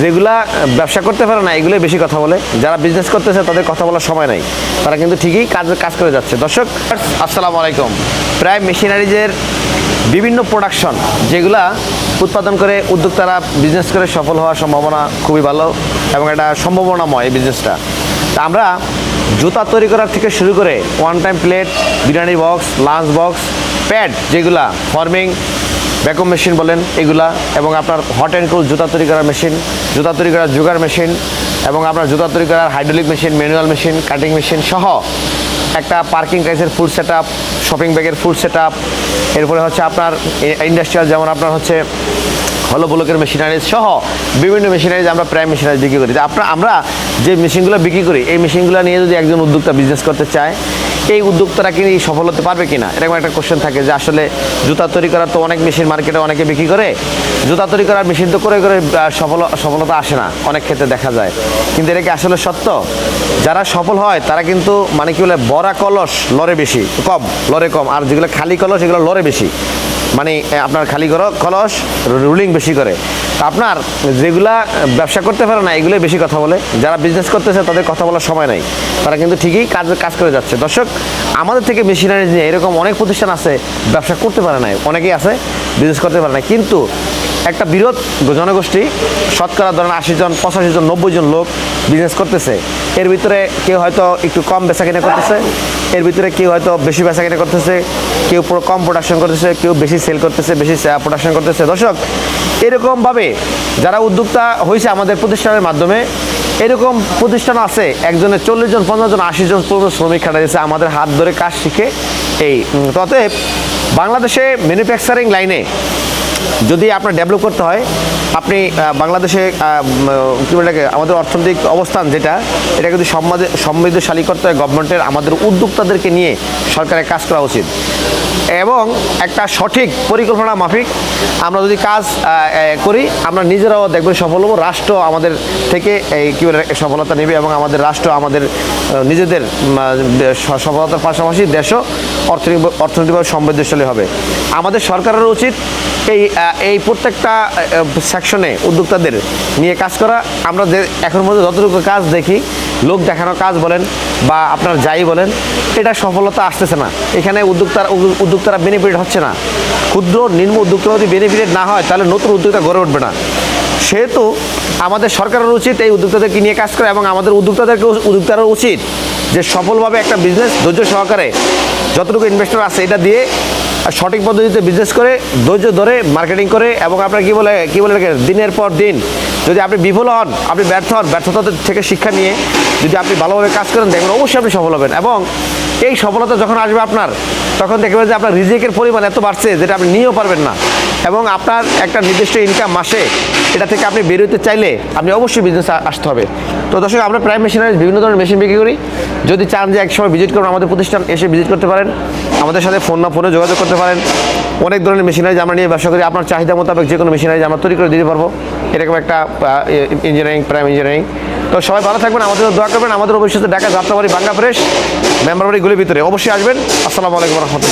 যেগুলা ব্যবসা করতে পারে না, এগুলোই বেশি কথা বলে। যারা বিজনেস করতেছে, তাদের কথা বলার সময় নাই। তারা কিন্তু ঠিকই কাজ কাজ করে যাচ্ছে। দর্শক, আসসালামু আলাইকুম। প্রায় মেশিনারিজের বিভিন্ন প্রোডাকশন যেগুলা উৎপাদন করে উদ্যোক্তারা বিজনেস করে সফল হওয়ার সম্ভাবনা খুবই ভালো এবং এটা সম্ভাবনাময় এই বিজনেসটা তা আমরা জুতা তৈরি করার থেকে শুরু করে one time plate biryani box lunch box pad যেগুলা ফর্মিং ভ্যাকুম মেশিন বলেন এগুলা, এবং আপনার হট অ্যান্ড কুল জুতা তৈরি করার মেশিন, জুতা তৈরি করার জুগার মেশিন, এবং আপনার জুতা তৈরি করার hydraulic machine manual machine cutting machine সহ একটা পার্কিং টাইসের ফুড সেট আপ শপিং ব্যাগের ফুড সেট আপ এরপরে হচ্ছে আপনার ইন্ডাস্ট্রিয়াল যেমন আপনার হচ্ছে হলো ব্লকের মেশিনারিজ সহ বিভিন্ন মেশিনারিজ আমরা প্রায় মেশিনারিজ বিক্রি করি। আপনার, আমরা যে মেশিনগুলো বিক্রি করি, এই মেশিনগুলো নিয়ে যদি একজন উদ্যোক্তা বিজনেস করতে চায় এই উদ্যোক্তারা কি সফল হতে পারবে কিনা? এরকম একটা কোশ্চেন থাকে যে আসলে জুতা তৈরি করার তো অনেক মেশিন মার্কেটে অনেকে বিক্রি করে। জুতা তৈরি করার মেশিন তো করে করে সফল, সফলতা আসে না, অনেক ক্ষেত্রে দেখা যায়। কিন্তু এটা কি আসলে সত্য? যারা সফল হয়, তারা কিন্তু মানে কি বলে, বড়া কলস লড়ে বেশি, কম লড়ে কম। আর যেগুলো খালি কলস, এগুলো লড়ে বেশি। মানে আপনার খালি কলস, রুলিং বেশি করে। তা আপনার যেগুলা ব্যবসা করতে পারে না, এগুলোই বেশি কথা বলে। যারা বিজনেস করতেছে, তাদের কথা বলার সময় নাই। তারা কিন্তু ঠিকই কাজ কাজ করে যাচ্ছে। দর্শক, আমাদের থেকে মেশিনারিজ নিয়ে এরকম অনেক প্রতিষ্ঠান আছে, ব্যবসা করতে পারে না অনেকেই আছে বিজনেস করতে পারে না কিন্তু একটা বিরোধ জনগোষ্ঠী শতকরা ধরেন আশি জন, পঁচাশি জন, নব্বই জন লোক বিজনেস করতেছে। এর ভিতরে কেউ হয়তো একটু কম বেচা কিনা করতেছে, এর ভিতরে কেউ হয়তো বেশি বেচা কিনা করতেছে, কেউ কম প্রোডাকশন করতেছে, কেউ বেশি সেল করতেছে, বেশি প্রোডাকশন করতেছে। দর্শক, এরকমভাবে যারা উদ্যোক্তা হয়েছে আমাদের প্রতিষ্ঠানের মাধ্যমে, এরকম প্রতিষ্ঠান আছে একজনের চল্লিশ জন, পঞ্চাশ জন, আশি জন পর্যন্ত শ্রমিক খাটা দিয়েছে আমাদের হাত ধরে কাজ শিখে। এই ততএব বাংলাদেশে ম্যানুফ্যাকচারিং লাইনে যদি আপনার ডেভেলপ করতে হয়, আপনি বাংলাদেশে কী বলে আমাদের অর্থনৈতিক অবস্থান যেটা, এটা সমাজে সমৃদ্ধশালী করতে হয় গভর্নমেন্টের আমাদের উদ্যোক্তাদেরকে নিয়ে সরকারের কাজ করা উচিত। এবং একটা সঠিক পরিকল্পনা মাফিক, আমরা যদি কাজ করি, আমরা নিজেরাও দেখবেন সফল হব, রাষ্ট্র আমাদের থেকে এই কী বলে, সফলতা নেবে এবং আমাদের রাষ্ট্র আমাদের নিজেদের সফলতার পাশাপাশি দেশও অর্থনৈতিক অর্থনৈতিকভাবে সমৃদ্ধশালী হবে। আমাদের সরকারের উচিত এই এই প্রত্যেকটা সেকশনে উদ্যোক্তাদের নিয়ে কাজ করা। আমরা যে এখন পর্যন্ত যতটুকু কাজ দেখি, লোক দেখানো কাজ বলেন বা আপনার যাই বলেন, এটা সফলতা আসতেছে না। এখানে উদ্যোক্তার উদ্যোক্তারা বেনিফিট হচ্ছে না। ক্ষুদ্র, নিম্ন উদ্যোক্তারা যদি বেনিফিট না হয়, তাহলে নতুন উদ্যোক্তা গড়ে উঠবে না। সেহেতু আমাদের সরকারের উচিত এই উদ্যোক্তাদেরকে নিয়ে কাজ করে এবং আমাদের উদ্যোক্তাদেরকে উদ্যোক্তারা উচিত যে সফলভাবে একটা বিজনেস ধৈর্য সহকারে যতটুকু ইনভেস্টর আছে, এটা দিয়ে আর সঠিক পদ্ধতিতে বিজনেস করে, ধৈর্য ধরে মার্কেটিং করে এবং আপনার কী বলে কী বলে দিনের পর দিন যদি আপনি বিফল হন, আপনি ব্যর্থ হন, ব্যর্থতা থেকে শিক্ষা নিয়ে যদি আপনি ভালোভাবে কাজ করেন, দেখবেন অবশ্যই আপনি সফল হবেন এবং এই সফলতা যখন আসবে আপনার, তখন দেখবেন যে আপনার রিজিকের পরিমাণ এত বাড়ছে যেটা আপনি নিয়েও পারবেন না। এবং আপনার একটা নির্দিষ্ট ইনকাম মাসে এটা থেকে আপনি বেরোতে চাইলে আপনি অবশ্যই বিজনেস আসতে হবে। তো দর্শক, আমরা প্রায় মেশিনারি বিভিন্ন ধরনের মেশিন বিক্রি করি। যদি চান যে একসময় ভিজিট করুন আমাদের প্রতিষ্ঠান, এসে ভিজিট করতে পারেন। আমাদের সাথে ফোন না ফোনে যোগাযোগ করতে পারেন। অনেক ধরনের মেশিনারি আমরা নিয়ে ব্যবসা করি। আপনার চাহিদা মোতাবেক যে কোনো মেশিনারি আমরা তৈরি করে দিতে পারব। এরকম একটা ইঞ্জিনিয়ারিং প্রাইম ইঞ্জিনিয়ারিং তো সবাই ভালো থাকবেন, আমাদের দোয়া করবেন। আমাদের অবশ্যই ঢাকা যাত্রাবাড়ি বাংলা ফ্রেশ মেম্বার বাড়িগুলির ভিতরে অবশ্যই আসবেন। আসসালামু আলাইকুম রহমতুল্লাহ।